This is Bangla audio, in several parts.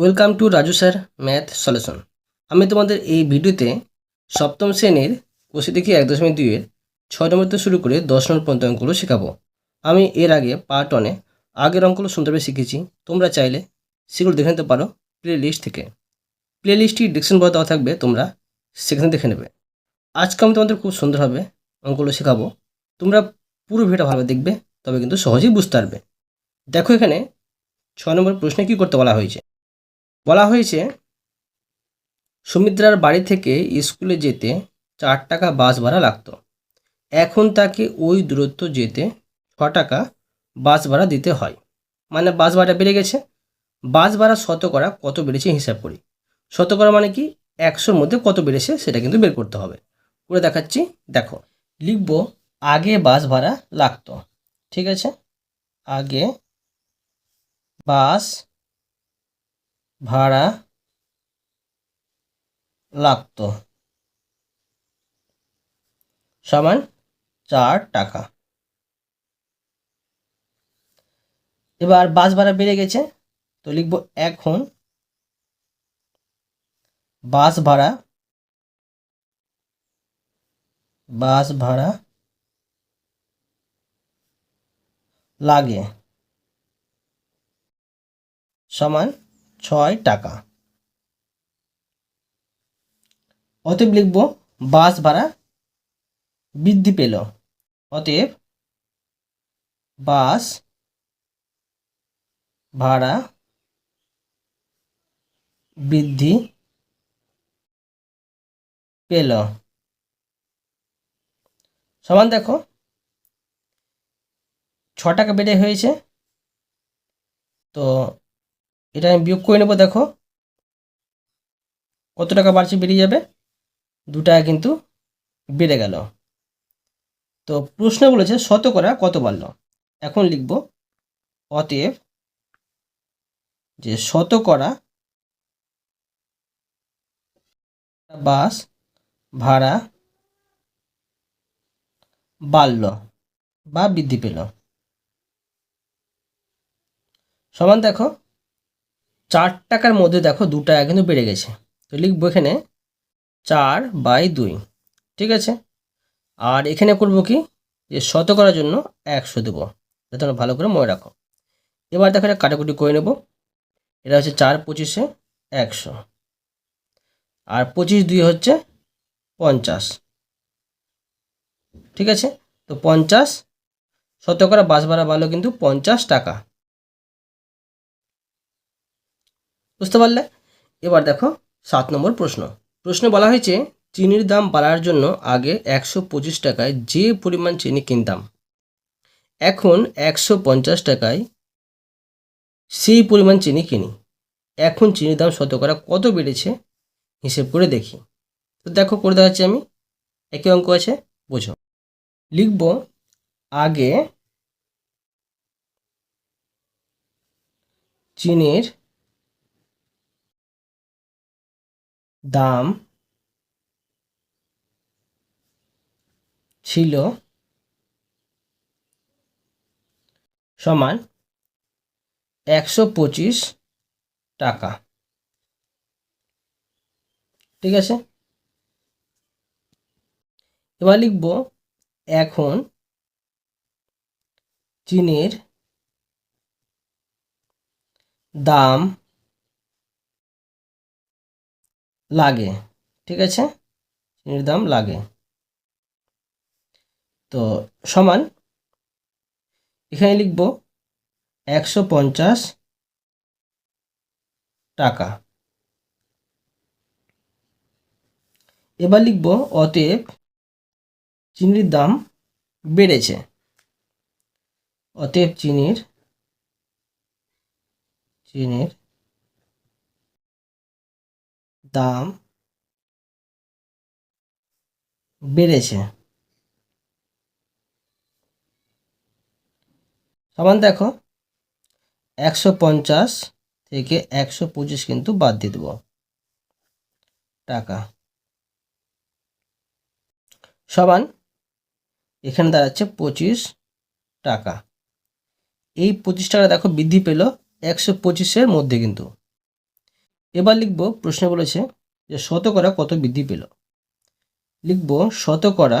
Welcome to Raju sir math solution আমি তোমাদের এই ভিডিওতে সপ্তম শ্রেণির কোষে দেখি এক দশমিক দুইয়ের ছয় নম্বর থেকে শুরু করে দশ নম্বর পর্যন্ত অঙ্কগুলো শেখাবো। আমি এর আগে পার্ট ওয়ানে আগের অঙ্কগুলো সুন্দরভাবে শিখেছি। তোমরা চাইলে সেগুলো দেখে নিতে পারো প্লে লিস্ট থেকে প্লে লিস্টটি ডিসক্রিপশন বলে দেওয়া থাকবে, তোমরা সেখানে দেখে নেবে। আজকে আমি তোমাদের খুব সুন্দরভাবে অঙ্কগুলো শেখাবো। তোমরা পুরো ভিডিওটা ভালোভাবে দেখবে, তবে কিন্তু সহজেই বুঝতে পারবে। দেখো এখানে ছয় নম্বর প্রশ্নে কী করতে বলা হয়েছে? বলা হয়েছে, সুমিত্রার বাড়ি থেকে স্কুলে যেতে চার টাকা বাস ভাড়া লাগতো। এখন তাকে ওই দূরত্ব যেতে ছ টাকা বাস ভাড়া দিতে হয়। মানে বাস ভাড়া বেড়ে গেছে। বাস ভাড়া শতকরা কত বেড়েছে হিসাব করি। শতকরা মানে কি, একশোর মধ্যে কত বেড়েছে সেটা কিন্তু বের করতে হবে। করে দেখাচ্ছি, দেখো। লিখব, আগে বাস ভাড়া লাগতো। ঠিক আছে? আগে বাস ভাড়া লাগতো। সমান চার টাকা। এবার বাস ভাড়া বেড়ে গেছে। তো লিখব এখন বাস ভাড়া বাস ভাড়া লাগে। সমান ছয় টাকা। অতএব লিখব, বাস ভাড়া বৃদ্ধি পেল। অতএব বাস ভাড়া বৃদ্ধি পেল। সমান দেখো, ছ টাকা বেড়ে হয়েছে। তো এটা আমি বিয়োগ করে নেব, দেখো। কত টাকা বাড়ছে বেরিয়ে যাবে? দু টাকা কিন্তু বেড়ে গেল। তো প্রশ্ন বলেছে শতকরা কত বাড়লো? এখন লিখব, অতএব যে শতকরা বাস ভাড়া বাড়ল বা বৃদ্ধি পেল। সমান দেখো চার টাকার মধ্যে দেখো দু টাকা কিন্তু বেড়ে গেছে। তো লিখব এখানে চার বাই দুই, ঠিক আছে? আর এখানে করব কি? যে শত করার জন্য একশো দেবো। যাতে তোমরা ভালো করে মনে রাখো। এবার দেখো এটা কাটাকুটি করে নেব। এটা হচ্ছে চার পঁচিশে একশো। আর পঁচিশ দুই হচ্ছে পঞ্চাশ। ঠিক আছে? তো পঞ্চাশ, শতকরা বাস ভাড়া ভালো কিন্তু পঞ্চাশ টাকা। বুঝতে পারলে? এবার দেখো সাত নম্বর প্রশ্ন। প্রশ্নে বলা হয়েছে, চিনির দাম বাড়ার জন্য আগে একশো পঁচিশ টাকায় যে পরিমাণ চিনি কিনতাম, এখন একশো পঞ্চাশ টাকায় সেই পরিমাণ চিনি কিনি। এখন চিনির দাম শতকরা কত বেড়েছে? হিসেব করে দেখি। তো দেখো, করে দেখাচ্ছি আমি। একই অঙ্ক আছে, বোঝো। লিখব, আগে চিনির দাম ছিল সমান একশো পঁচিশ টাকা। ঠিক আছে? এবার লিখব এখন চিনির দাম লাগে, ঠিক আছে? চিনির দাম লাগে। তো সমান, এখানে লিখব একশো পঞ্চাশ টাকা। এবার লিখব অতএব চিনির দাম বেড়েছে। অতএব চিনির চিনির দাম বেড়েছে। সমান দেখো, একশো পঞ্চাশ থেকে একশো পঁচিশ কিন্তু বাদ দিয়ে দেবো টাকা। সমান এখানে দাঁড়াচ্ছে পঁচিশ টাকা। এই পঁচিশ টাকা দেখো বৃদ্ধি পেল একশো পঁচিশের মধ্যে কিন্তু। এবার লিখব, প্রশ্ন বলেছে যে শতকরা কত বৃদ্ধি পেল? লিখব শতকরা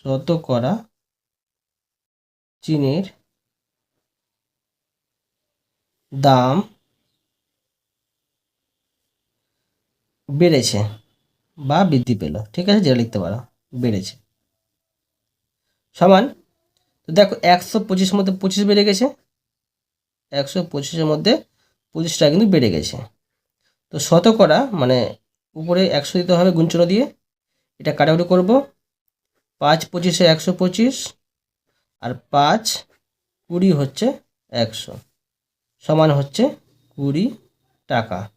শতকরা চিনির দাম বেড়েছে বা বৃদ্ধি পেল। ঠিক আছে, যেটা লিখতে পারো, বেড়েছে। সমান, তো দেখো একশো পঁচিশের মধ্যে পঁচিশ বেড়ে গেছে, একশো পঁচিশের মধ্যে পঁচিশ টাকা কিন্তু বেড়ে গেছে। তো শতকরা মানে উপরে একশো দিতে হবে গুঞ্চন দিয়ে। এটা কাটাকুটি করব। পাঁচ পঁচিশে একশো পঁচিশ আর পাঁচ কুড়ি হচ্ছে একশো। সমান হচ্ছে কুড়ি টাকা।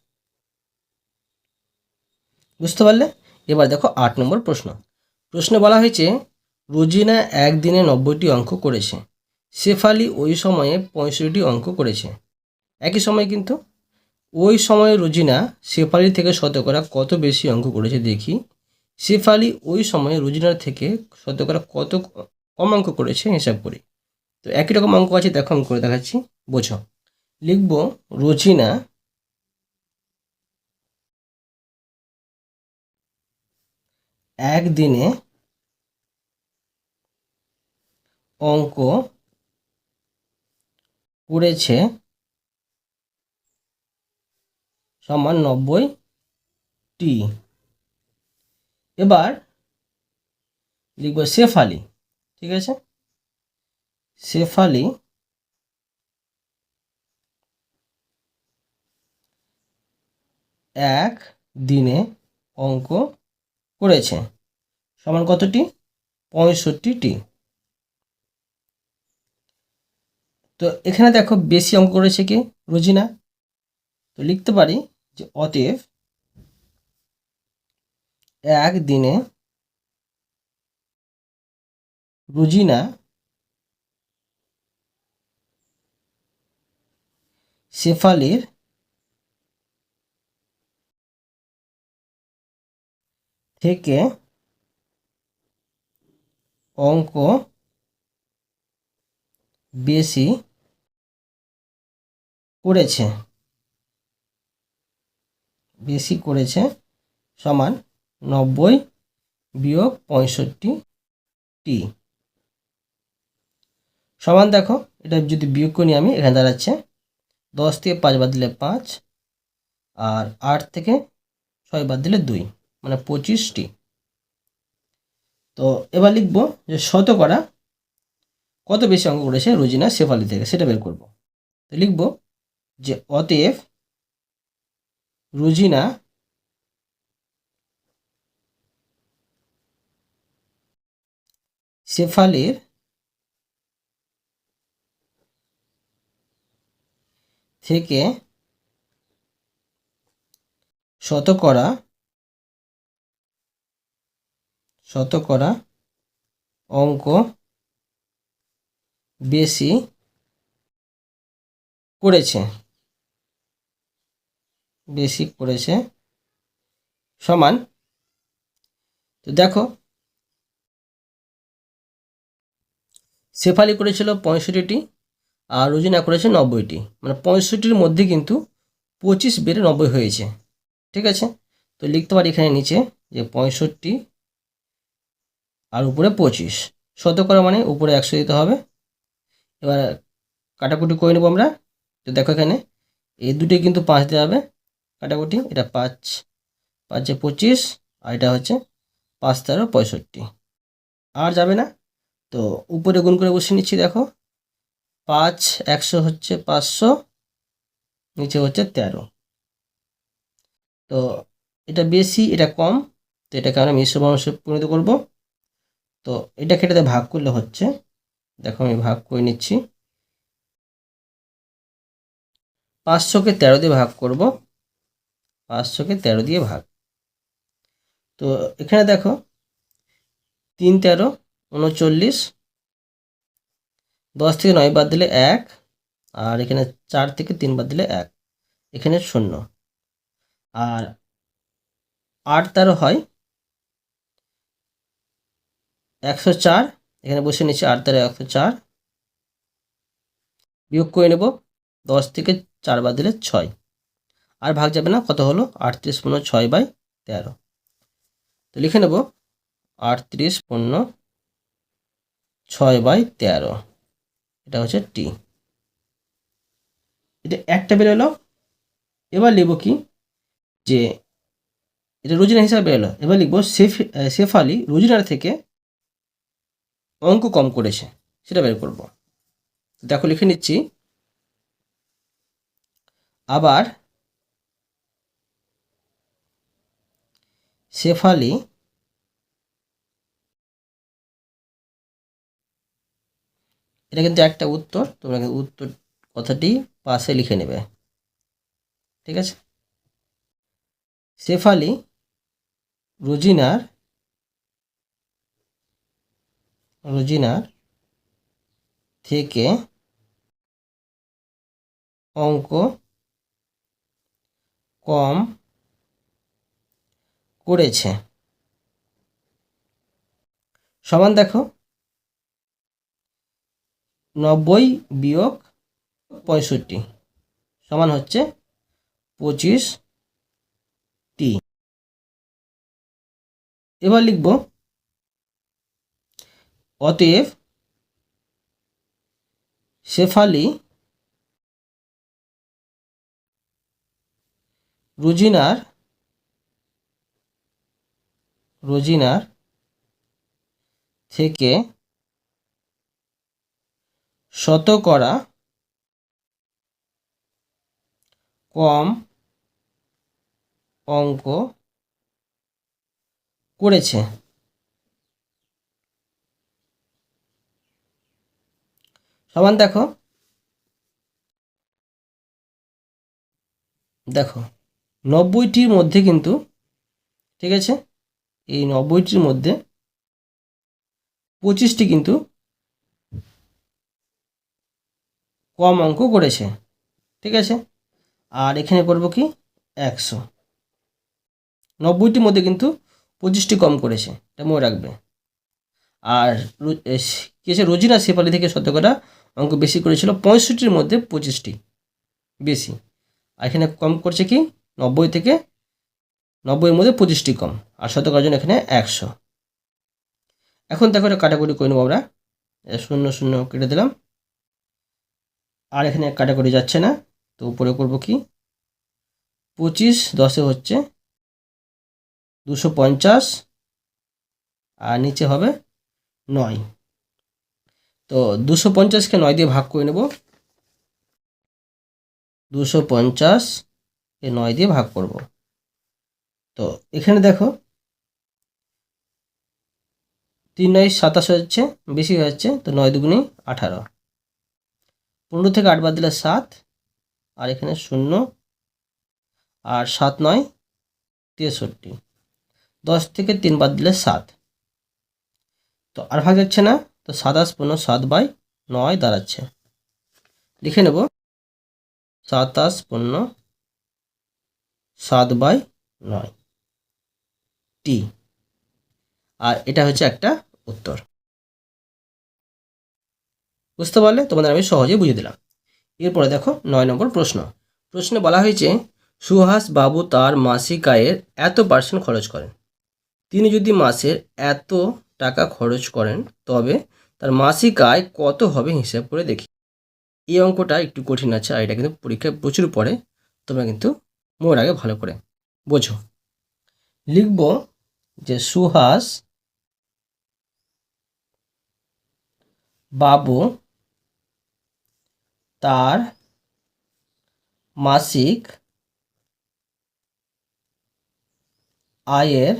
বুঝতে পারলে? এবার দেখো আট নম্বর প্রশ্ন। প্রশ্নে বলা হয়েছে, রোজিনা একদিনে নব্বইটি অঙ্ক করেছে। শেফালি ওই সময়ে পঁয়ষট্টি অঙ্ক করেছে। একই সময় কিন্তু ওই সময়ে রোজিনা শেফালি থেকে শতকরা কত বেশি অঙ্ক করেছে দেখি। শেফালি ওই সময়ে রোজিনার থেকে শতকরা কত কম অঙ্ক করেছে হিসাব করি। তো একই রকম অঙ্ক আছে, দেখো আমি করে দেখাচ্ছি। বোঝো। লিখব রোজিনা একদিনে অঙ্ক করেছে সমান নব্বই টি এবার লিখব শেফালি, ঠিক আছে? শেফালি এক দিনে অঙ্ক করেছে। সমান কতটি? পঁয়ষট্টিটি। তো এখানে দেখো বেশি অঙ্ক করেছে কি? রোজিনা। তো লিখতে পারি যে অতএব একদিনে রুজিনা শেফালির থেকে অঙ্ক বেশি করেছে। বেশি করেছে, সমান নব্বই বিয়োগ পঁয়ষট্টি টি। সমান দেখো, এটা যদি বিয়োগ করি আমি, এখানে দাঁড়াচ্ছে দশ থেকে পাঁচ বাদ দিলে পাঁচ আর আট থেকে ছয় বাদ দিলে দুই মানে পঁচিশটি তো এবার লিখব যে শতকরা কত বেশি অঙ্ক করেছে রোজিনা শেফালি থেকে, সেটা বের করব। তো লিখব যে অতএব রুজিনা শেফালির থেকে শতকরা শতকরা অঙ্ক বেশি করেছে। বেশি করেছে, সমান। তো দেখো, শেফালি করেছিল পঁয়ষট্টিটি আর রোজিনা করেছে নব্বইটি। মানে পঁয়ষট্টির মধ্যে কিন্তু পঁচিশ বেড়ে নব্বই হয়েছে। ঠিক আছে? তো লিখতে পারি এখানে নিচে যে পঁয়ষট্টি আর উপরে পঁচিশ। শতকরা মানে উপরে একশো দিতে হবে। এবার কাটাকুটি করে নেব আমরা। তো দেখো এখানে, এই দুটি কিন্তু পাঁচ দেওয়া হবে। কাটাকুটি, এটা পাঁচ, পাঁচে পঁচিশ, আর এটা হচ্ছে পাঁচ তেরো পঁয়ষট্টি। আর যাবে না? তো উপরে গুণ করে বসে নিচ্ছি, দেখো। পাঁচ, একশো হচ্ছে পাঁচশো, নিচে হচ্ছে তেরো। তো এটা বেশি, এটা কম, তো এটাকে আমরা মিশ্র মানুষে পরিণত করব। তো এটা কেটে ভাগ করলে হচ্ছে, দেখো আমি ভাগ করে নিচ্ছি। পাঁচশোকে তেরো দিয়ে ভাগ করব। পাঁচশোকে তেরো দিয়ে ভাগ। তো এখানে দেখো, তিন তেরো, উনচল্লিশ, দশ থেকে নয় বাদ দিলে এক, আর এখানে চার থেকে তিন বাদ দিলে এক, এখানে শূন্য। আর আট তেরো হয়, একশো চার, এখানে বসে নিচ্ছি আট তেরো, একশো চার। বিয়োগ করে নেব, দশ থেকে চার বাদ দিলে ছয়। আর ভাগ যাবে না, কত হলো? আটত্রিশ পূর্ণ ছয় বাই তেরো। তো লিখে নেব, আটত্রিশ পূর্ণ ছয় বাই তেরো। এটা হচ্ছে টি। এটা একটা বেরোলো এবার লিখব কি? যে এটা রোজিনা হিসাবে বেরোলো এবার লিখব সেফ আলী রোজিনার থেকে অঙ্ক কম করেছে, সেটা বের করব। দেখো লিখে নিচ্ছি, আবার শেফালি। এটা কিন্তু একটা উত্তর, তোমরা কিন্তু উত্তর কথাটি পাশে লিখে নেবে। ঠিক আছে? শেফালি রোজিনার রোজিনার থেকে অঙ্ক কম করেছে। সমান দেখো। নব্বই বিয়োগ পঁয়ষট্টি। সমান হচ্ছে পঁচিশ টি। এবার লিখব। অতএব শেফালি রুজিনার রোজিনার থেকে শতকরা কম অঙ্ক করেছে। সমান দেখো। দেখো নব্বইটির মধ্যে কিন্তু ঠিক আছে? এই নব্বইটির মধ্যে পঁচিশটি কিন্তু কম অঙ্ক করেছে। ঠিক আছে? আর এখানে করব কি? একশো। নব্বইটির মধ্যে কিন্তু পঁচিশটি কম করেছে, এটা মনে রাখবে। আর কি আছে? রোজিনা শেফালি থেকে শতকরা অঙ্ক বেশি করেছিল, পঁয়ষট্টির মধ্যে পঁচিশটি বেশি। আর এখানে কম করছে কি? নব্বই থেকে নব্বইয়ের মধ্যে পঁচিশটি কম, আর শতকরার জন্য এখানে একশো। এখন দেখো এটা কাটাকুটি করে নেব আমরা। শূন্য শূন্য কেটে দিলাম। আর এখানে কাটাকুটি যাচ্ছে না, তো উপরে করব কি? পঁচিশ, দশে হচ্ছে দুশো পঞ্চাশ, আর নিচে হবে নয়। তো দুশো পঞ্চাশকে নয় দিয়ে ভাগ করে নেব। দুশো পঞ্চাশকে নয় দিয়ে ভাগ করব। তো এখানে দেখো, তিন নয় সাতাশ হচ্ছে, বেশি যাচ্ছে তো নয় দুগুনি আঠারো। পনেরো থেকে আট বাদ দিলে সাত, আর এখানে শূন্য, আর সাত নয়, তেষট্টি। দশ থেকে তিন বাদ দিলে সাত। তো আর ভাগ যাচ্ছে না, তো সাতাশ পনেরো সাত বাই নয় দাঁড়াচ্ছে। লিখে নেব, সাতাশ পনেরো সাত বাই নয়। টি। আর এটা হচ্ছে একটা উত্তর। বুঝতে পারলে? তোমাদের আমি সহজে বুঝিয়ে দিলাম। এরপরে দেখো নয় নম্বর প্রশ্ন। প্রশ্নে বলা হয়েছে, সুহাস বাবু তার মাসিক আয়ের এত পার্সেন্ট খরচ করেন। তিনি যদি মাসের এত টাকা খরচ করেন, তবে তার মাসিক আয় কত হবে হিসাব করে দেখি। এই অঙ্কটা একটু কঠিন আছে, আর এটা কিন্তু পরীক্ষায় প্রচুর পড়ে, তোমরা কিন্তু মোর আগে ভালো করে বোঝো। লিখব যে সুহাস বাবু তার মাসিক আয়ের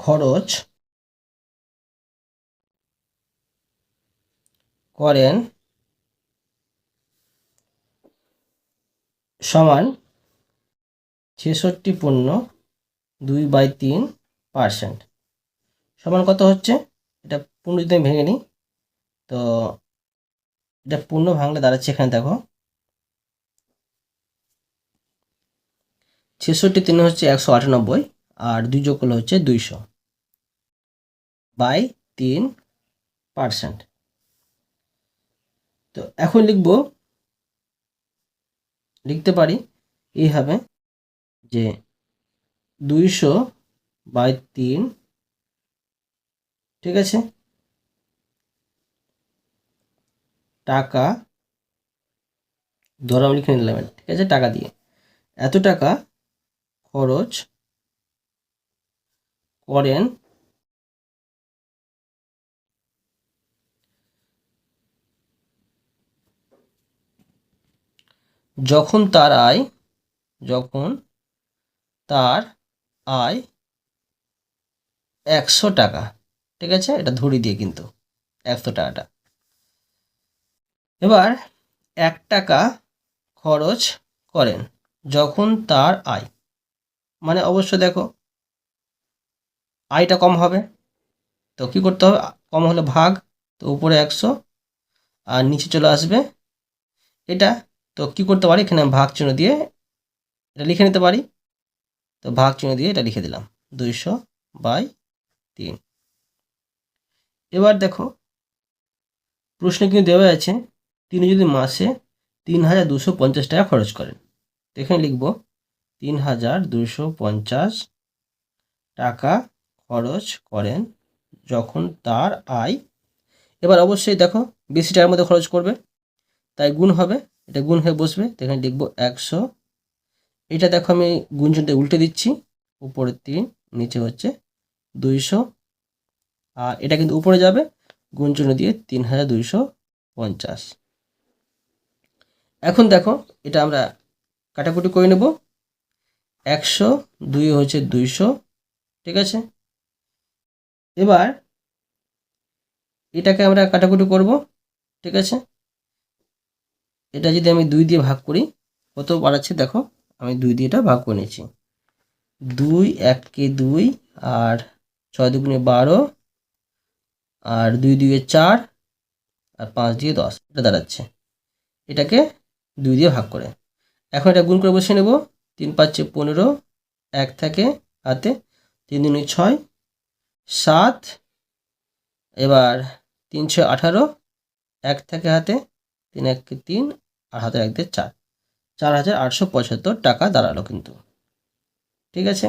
খরচ করেন সমান ছেষট্টি পূর্ণ দুই বাই তিন পার্সেন্ট। সমান কত হচ্ছে? এটা পূর্ণ যদি আমি ভেঙে নিই, তো এটা পূর্ণ ভাঙলে দাঁড়াচ্ছে এখানে দেখো। ছেষট্টি তিন হচ্ছে একশো আটানব্বই আর দুই যোগ করলে হচ্ছে দুইশো বাই তিন পার্সেন্ট। তো এখন লিখব, লিখতে পারি, এইভাবে যে দুইশো বাই তিন, ঠিক আছে? টাকা, ধরো আমি লিখে নিলাম ঠিক আছে? টাকা দিয়ে। এত টাকা খরচ করেন যখন তার আয়, যখন তার আয় একশো টাকা। ঠিক আছে? এটা ধরি দিয়ে কিন্তু একশো টাকাটা। এবার এক টাকা খরচ করেন যখন তার আয়। মানে অবশ্য দেখো, আয়টা কম হবে। তো কি করতে হবে? কম হলে ভাগ, তো উপরে একশো, আর নিচে চলে আসবে এটা। তো কি করতে পারি? এখানে ভাগ চিহ্ন দিয়ে এটা লিখে নিতে পারি। তো ভাগ চিহ্ন দিয়ে এটা লিখে দিলাম। দুইশো বাই তিন। এবার দেখো, প্রশ্নে কিন্তু দেওয়া আছে, তিনি যদি মাসে তিন হাজার দুশো পঞ্চাশ টাকা খরচ করেন, তো এখানে লিখব, তিন হাজার দুশো পঞ্চাশ টাকা খরচ করেন যখন তার আয়। এবার অবশ্যই দেখো, বেশি টাকার মধ্যে খরচ করবে, তাই গুণ হবে, এটা গুণ হয়ে বসবে, তো এখানে লিখব একশো এটা দেখো আমি গুঞ্জনটা উল্টে দিচ্ছি। উপরে তিন, নিচে হচ্ছে দুইশো। আর এটা কিন্তু উপরে যাবে, গুঞ্জন দিয়ে তিন হাজার দুইশো পঞ্চাশ। এখন দেখো, এটা আমরা কাটাকুটি করে নেব। একশো, দুই হচ্ছে দুইশো, ঠিক আছে? এবার এটাকে আমরা কাটাকুটি করব, ঠিক আছে? এটা যদি আমি দুই দিয়ে ভাগ করি, কত বাড়াচ্ছে দেখো? আমি দুই দিয়ে এটা ভাগ করে নিয়েছি। দুই এককে দুই, আর ছয় দুগুণে বারো, আর দুই দুইয়ে চার, আর পাঁচ দিয়ে দশ, এটা দাঁড়াচ্ছে। এটাকে দুই দিয়ে ভাগ করে। এখন এটা গুণ করে বসে নেব। তিন পাঁচে পনেরো, এক থাকে হাতে। তিন দুই ছয়, সাত, এবার তিন ছয় আঠারো, এক থাকে হাতে। তিন এক তিন, আর হাতে এক দিয়ে চার। চার হাজার আটশো পঁচাত্তর টাকা দাঁড়াল কিন্তু। ঠিক আছে?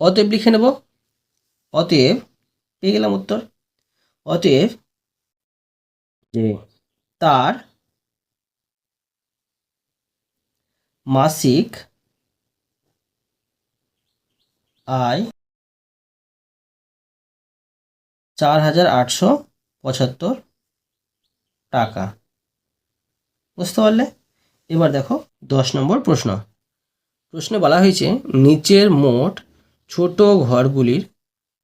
অতএব লিখে নেব, অতএব পেয়ে গেলাম উত্তর। অতএব যে তার মাসিক আয় চার হাজার আটশো পঁচাত্তর টাকা। বুঝতে পারলে? এবার দেখো, দশ নম্বর প্রশ্ন। প্রশ্নে বলা হয়েছে, নিচের মোট ছোট ঘরগুলির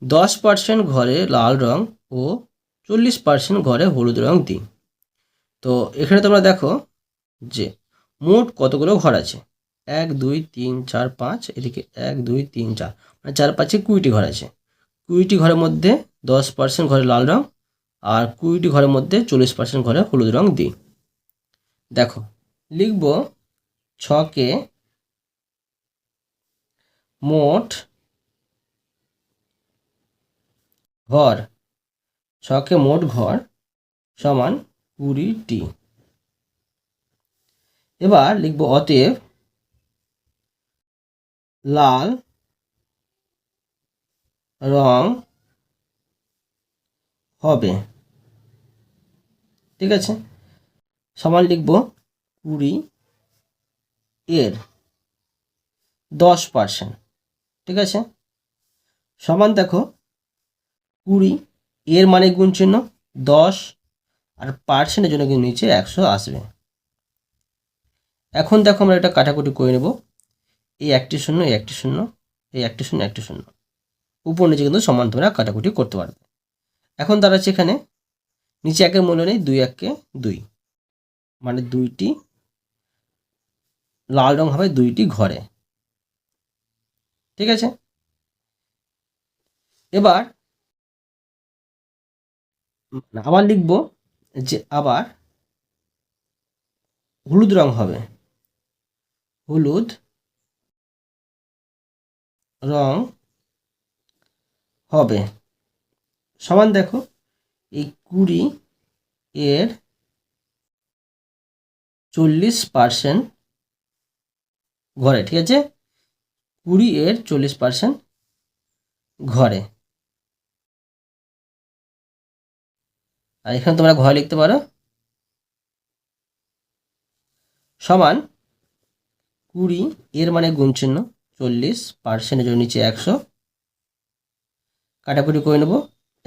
দশ পার্সেন্ট ঘরে লাল রং ও চল্লিশ পার্সেন্ট ঘরে হলুদ রং দিন তো এখানে তোমরা দেখো যে মোট কতগুলো ঘর আছে? এক, দুই, তিন, চার, পাঁচ, এদিকে এক, দুই, তিন, চার মানে চার, পাঁচে কুড়িটি ঘর আছে। কুড়িটি ঘরের মধ্যে দশ পার্সেন্ট ঘরে লাল রং আর কুড়িটি ঘরের মধ্যে চল্লিশ পার্সেন্ট ঘরে হলুদ রং দিই। দেখো, লিখব ছকে মোট ঘর ছকে মোট ঘর সমান কুড়িটি এবার লিখব অতএব লাল রং হবে। ঠিক আছে? সমান লিখব কুড়ি এর দশ পার্সেন্ট ঠিক আছে? সমান দেখো, কুড়ি এর মানে গুণ চিহ্ন, দশ আর পার্সেন্টের জন্য কিন্তু নিচে একশো আসবে। এখন দেখো আমরা এটা কাটাকুটি করে নেব। এই একটি শূন্য, এই একটি শূন্য, এই একটি শূন্য একটি শূন্য। উপর নিচে কিন্তু সমান তোমরা কাটাকুটি করতে পারবে। এখন দাঁড়াচ্ছে এখানে, নিচে একের মূল্য নেই, দুই এককে দুই। মানে দুইটি, লাল রং হবে দুইটি ঘরে। ঠিক আছে? এবার আবার লিখব যে আবার হলুদ রং হবে। হলুদ রং হবে। সমান দেখো, এই কুড়ি এর চল্লিশ পার্সেন্ট ঘরে, ঠিক আছে? কুড়ি এর চল্লিশ পার্সেন্ট ঘরে। আর এখানে তোমরা ঘরে লিখতে পারো। সমান কুড়ি এর মানে গুণ চিহ্ন চল্লিশ পার্সেন্টের জন্য নিচে একশো। কাটাকুটি করে নেব।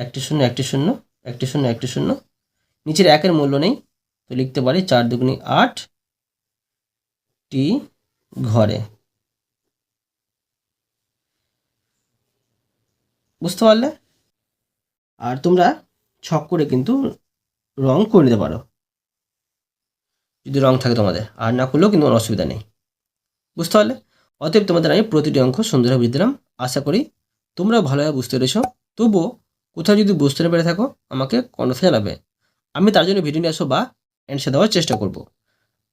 একটি শূন্য একটি শূন্য একটি শূন্য একটি শূন্য। নিচের একের মূল্য নেই। তো লিখতে পারি চার দুগুনি আট টি ঘরে। বুঝতে পারলে? আর তোমরা ছক করে কিন্তু রং করে নিতে পারো। যদি রং থাকে তোমাদের, আর না করলেও কিন্তু কোনো অসুবিধা নেই। বুঝতে পারলে? অতএব তোমাদের আমি প্রতিটি অঙ্ক সুন্দরভাবে বুঝে দিলাম। আশা করি তোমরাও ভালোভাবে বুঝতে পেরেছ। তবুও কোথাও যদি বুঝতে না পেরে থাকো, আমাকে কনফে জানাবে। আমি তার জন্য ভিডিও নিয়ে আসব বা অ্যান্সার দেওয়ার চেষ্টা করব।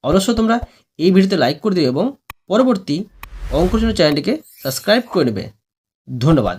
অবশ্য তোমরা এই ভিডিওতে লাইক করে দিও এবং পরবর্তী অঙ্ক জন্য চ্যানেলটিকে সাবস্ক্রাইব করে নেবে। ধন্যবাদ।